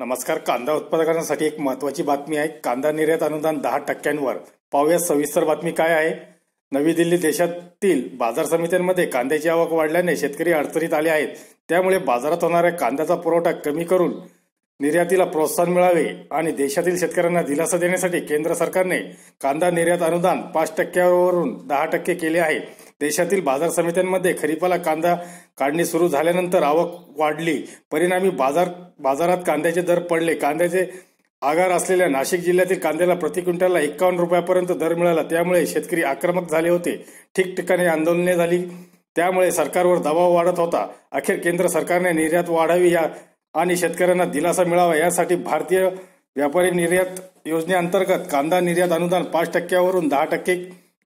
नमस्कार कांदा उत्पादकांसाठी एक महत्वाची बातमी आहे. कांदा निर्यात अनुदान दहा टक्क्यांवर. पाहूया सविस्तर बातमी काय आहे. नवी दिल्ली देशातील बाजार समित्यांमध्ये कांद्याची आवक वाढल्याने शेतकरी अडचणीत आले आहेत. त्यामुळे बाजारात होणाऱ्या कांद्याचा पुरवठा कमी करून निर्यातीला प्रोत्साहन मिळावे आणि देशातील शेतकऱ्यांना दिलासा देण्यासाठी केंद्र सरकारने कांदा निर्यात अनुदान पाच टक्क्यावरून दहा टक्के केले आहे. देशातील बाजार समित्यांमध्ये खरीपाला कांदा काढणी सुरू झाल्यानंतर आवक वाढली. परिणामी बाजार बाजारात कांद्याचे दर पडले. कांद्याचे आगार असलेल्या नाशिक जिल्ह्यातील कांद्याला प्रति क्विंटलला एकावन्न रुपयापर्यंत दर मिळाला. त्यामुळे शेतकरी आक्रमक झाले होते. ठिकठिकाणी आंदोलने झाली. त्यामुळे सरकारवर दबाव वाढत होता. अखेर केंद्र सरकारने निर्यात वाढावी या आणि शेतकऱ्यांना दिलासा मिळावा यासाठी भारतीय व्यापारी निर्यात योजनेअंतर्गत कांदा निर्यात अनुदान पाच टक्क्यावरून दहा टक्के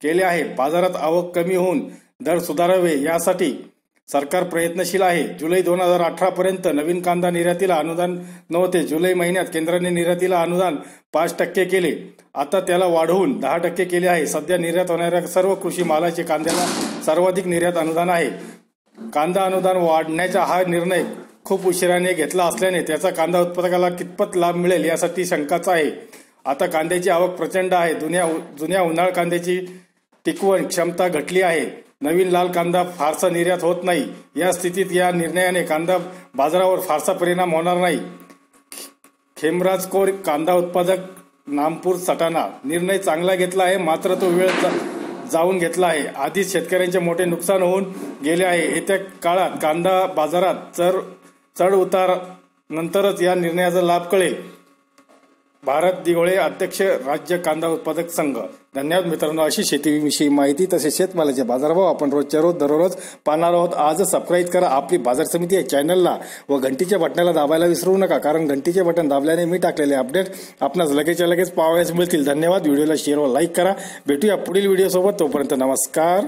केले आहे. बाजारात आवक कमी होऊन दर सुधारावे यासाठी सरकार प्रयत्नशील आहे. जुलै दोन हजार अठरा पर्यंत नवीन कांदा निर्यातीला अनुदान नव्हते. जुलै महिन्यात केंद्राने निर्यातीला अनुदान पाच टक्के केले. आता त्याला वाढवून दहा टक्के केले आहे. सध्या निर्यात होणाऱ्या सर्व कृषी मालाचे कांद्याला सर्वाधिक निर्यात अनुदान आहे. कांदा अनुदान वाढण्याचा हा निर्णय खूप उशिराने घेतला असल्याने त्याचा कांदा उत्पादकाला कितपत लाभ मिळेल यासाठी शंकाच आहे. आता कांद्याची आवक प्रचंड आहे. जुन्या जुन्या उन्हाळ कांद्याची टिकवण क्षमता घटली आहे. नवीन लाल कांदा फारसा निर्यात होत नाही. या स्थितीत या निर्णयाने कांदा बाजारावर फारसा परिणाम होणार नाही. खेमराज कोर कांदा उत्पादक नामपूर सटाणा. निर्णय चांगला घेतला आहे मात्र तो वेळ जाऊन घेतला आहे. आधीच शेतकऱ्यांचे मोठे नुकसान होऊन गेले आहे. येत्या काळात कांदा बाजारात चर चढ उतार नंतरच या निर्णयाचा लाभ कळेल. भारत दिवळे अध्यक्ष राज्य कांदा उत्पादक संघ. धन्यवाद मित्रांनो. अशी शेतीविषयी माहिती तसेच शेतमालाचे बाजारभाव आपण रोजच्या रोज दररोज पाहणार आहोत. आज सबस्क्राईब करा. आपली बाजार समिती या चॅनलला व घंटीच्या बटणाला दाबायला विसरू नका कारण घंटीचे बटन दाबल्याने मी टाकलेले अपडेट आपणास लगेचच्या लगेच पाहावयास मिळतील. धन्यवाद. व्हिडिओला शेअर व लाईक करा. भेटूया पुढील व्हिडिओसोबत तोपर्यंत नमस्कार.